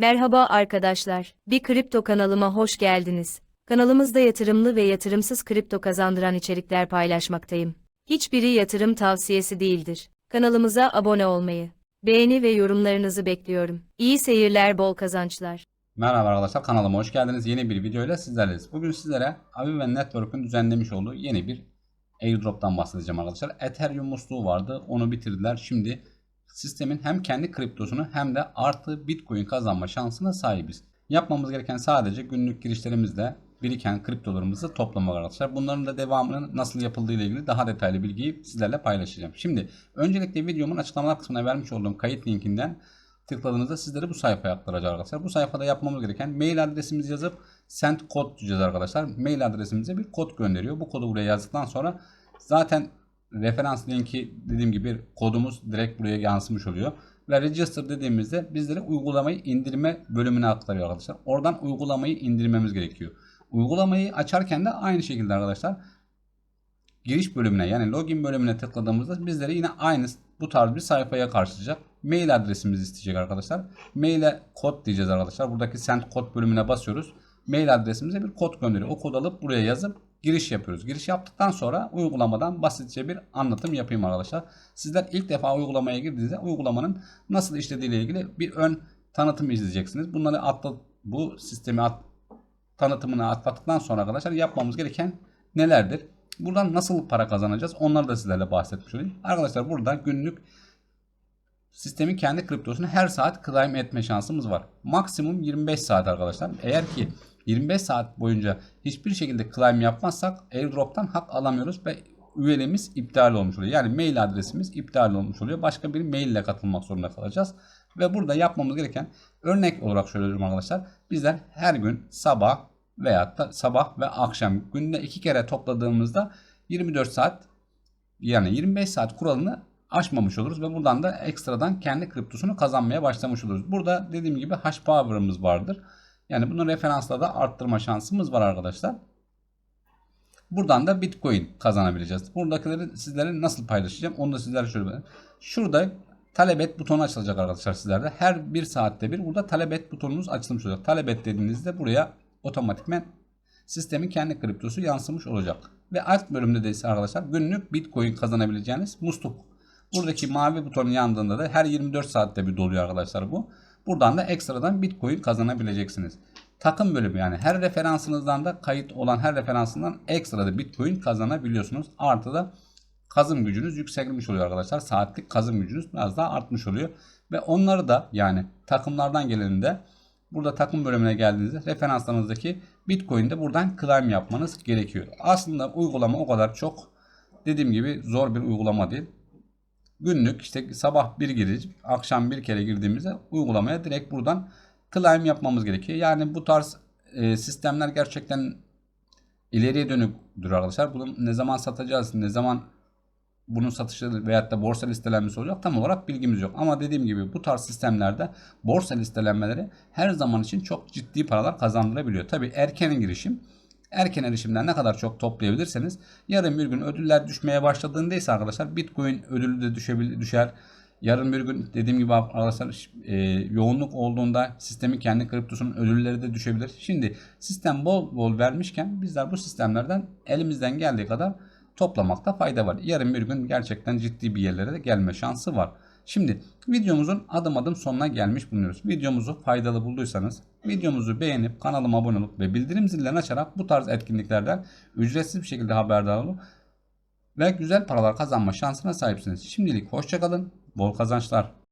Merhaba arkadaşlar. Bir kripto kanalıma hoş geldiniz. Kanalımızda yatırımlı ve yatırımsız kripto kazandıran içerikler paylaşmaktayım. Hiçbiri yatırım tavsiyesi değildir. Kanalımıza abone olmayı, beğeni ve yorumlarınızı bekliyorum. İyi seyirler, bol kazançlar. Merhaba arkadaşlar kanalıma hoş geldiniz. Yeni bir video ile sizlerleyiz. Bugün sizlere Aviven Network'ün düzenlemiş olduğu yeni bir airdrop'tan bahsedeceğim arkadaşlar. Ethereum musluğu vardı. Onu bitirdiler. Şimdi sistemin hem kendi kriptosunu hem de artı Bitcoin kazanma şansına sahibiz. Yapmamız gereken sadece günlük girişlerimizle biriken kriptolarımızı toplamak arkadaşlar. Bunların da devamının nasıl yapıldığı ile ilgili daha detaylı bilgiyi sizlerle paylaşacağım. Şimdi öncelikle videomun açıklamalar kısmına vermiş olduğum kayıt linkinden tıkladığınızda sizleri bu sayfaya aktaracak arkadaşlar. Bu sayfada yapmamız gereken mail adresimizi yazıp send kod diyeceğiz arkadaşlar. Mail adresimize bir kod gönderiyor. Bu kodu buraya yazdıktan sonra zaten referans linki dediğim gibi kodumuz direkt buraya yansımış oluyor. Ve register dediğimizde bizlere uygulamayı indirme bölümüne aktarıyor arkadaşlar. Oradan uygulamayı indirmemiz gerekiyor. Uygulamayı açarken de aynı şekilde arkadaşlar giriş bölümüne yani login bölümüne tıkladığımızda bizleri yine aynı bu tarz bir sayfaya karşılayacak. Mail adresimizi isteyecek arkadaşlar. Maile kod diyeceğiz arkadaşlar. Buradaki send kod bölümüne basıyoruz. Mail adresimize bir kod gönderiyor. O kodu alıp buraya yazıp giriş yapıyoruz. Giriş yaptıktan sonra uygulamadan basitçe bir anlatım yapayım arkadaşlar. Sizler ilk defa uygulamaya girdiğinizde uygulamanın nasıl işlediği ile ilgili bir ön tanıtım izleyeceksiniz. Bunları atla, bu sistemi at, tanıtımını atlattıktan sonra arkadaşlar yapmamız gereken nelerdir? Buradan nasıl para kazanacağız? Onları da sizlerle bahsetmiş olayım. Arkadaşlar burada günlük sistemin kendi kriptosunu her saat claim etme şansımız var. Maksimum 25 saat arkadaşlar. Eğer ki 25 saat boyunca hiçbir şekilde claim yapmazsak airdrop'tan hak alamıyoruz ve üyeliğimiz iptal olmuş oluyor. Yani mail adresimiz iptal olmuş oluyor. Başka bir mail ile katılmak zorunda kalacağız. Ve burada yapmamız gereken örnek olarak söylüyorum arkadaşlar. Bizler her gün sabah veyahut da sabah ve akşam günde iki kere topladığımızda 24 saat yani 25 saat kuralını aşmamış oluruz ve buradan da ekstradan kendi kriptosunu kazanmaya başlamış oluruz. Burada dediğim gibi hash power'ımız vardır. Yani bunun referansla da arttırma şansımız var arkadaşlar. Buradan da Bitcoin kazanabileceğiz. Buradakileri sizlere nasıl paylaşacağım onu da sizlere şöyle. Şurada talep et butonu açılacak arkadaşlar sizlerde. Her bir saatte bir burada talep et butonunuz açılmış olacak. Talep et dediğinizde buraya otomatikmen sistemin kendi kriptosu yansımış olacak. Ve alt bölümde de ise arkadaşlar günlük Bitcoin kazanabileceğiniz musluk. Buradaki mavi butonun yandığında da her 24 saatte bir doluyor arkadaşlar bu. Buradan da ekstradan Bitcoin kazanabileceksiniz. Takım bölümü yani her referansınızdan da kayıt olan her referansından ekstra da Bitcoin kazanabiliyorsunuz. Artı da kazım gücünüz yükselmiş oluyor arkadaşlar. Saatlik kazım gücünüz biraz daha artmış oluyor. Ve onları da yani takımlardan geleninde burada takım bölümüne geldiğinizde referanslarınızdaki Bitcoin'de buradan claim yapmanız gerekiyor. Aslında uygulama o kadar çok dediğim gibi zor bir uygulama değil. Günlük işte sabah bir girip akşam bir kere girdiğimizde uygulamaya direkt buradan claim yapmamız gerekiyor. Yani bu tarz e, sistemler gerçekten ileriye dönüktür arkadaşlar. Bunu ne zaman satacağız, ne zaman bunun satışı veyahut da borsa listelenmesi olacak tam olarak bilgimiz yok. Ama dediğim gibi bu tarz sistemlerde borsa listelenmeleri her zaman için çok ciddi paralar kazandırabiliyor. Tabi erken girişim erken erişimden ne kadar çok toplayabilirseniz yarın bir gün ödüller düşmeye başladığında ise arkadaşlar Bitcoin ödülü de düşebilir, düşer. Yarın bir gün dediğim gibi arkadaşlar e, yoğunluk olduğunda sistemin kendi kriptosunun ödülleri de düşebilir. Şimdi sistem bol bol vermişken bizler bu sistemlerden elimizden geldiği kadar toplamakta fayda var. Yarın bir gün gerçekten ciddi bir yerlere de gelme şansı var. Şimdi videomuzun adım adım sonuna gelmiş bulunuyoruz. Videomuzu faydalı bulduysanız videomuzu beğenip kanalıma abone olup ve bildirim zillerini açarak bu tarz etkinliklerden ücretsiz bir şekilde haberdar olun ve güzel paralar kazanma şansına sahipsiniz. Şimdilik hoşçakalın, bol kazançlar.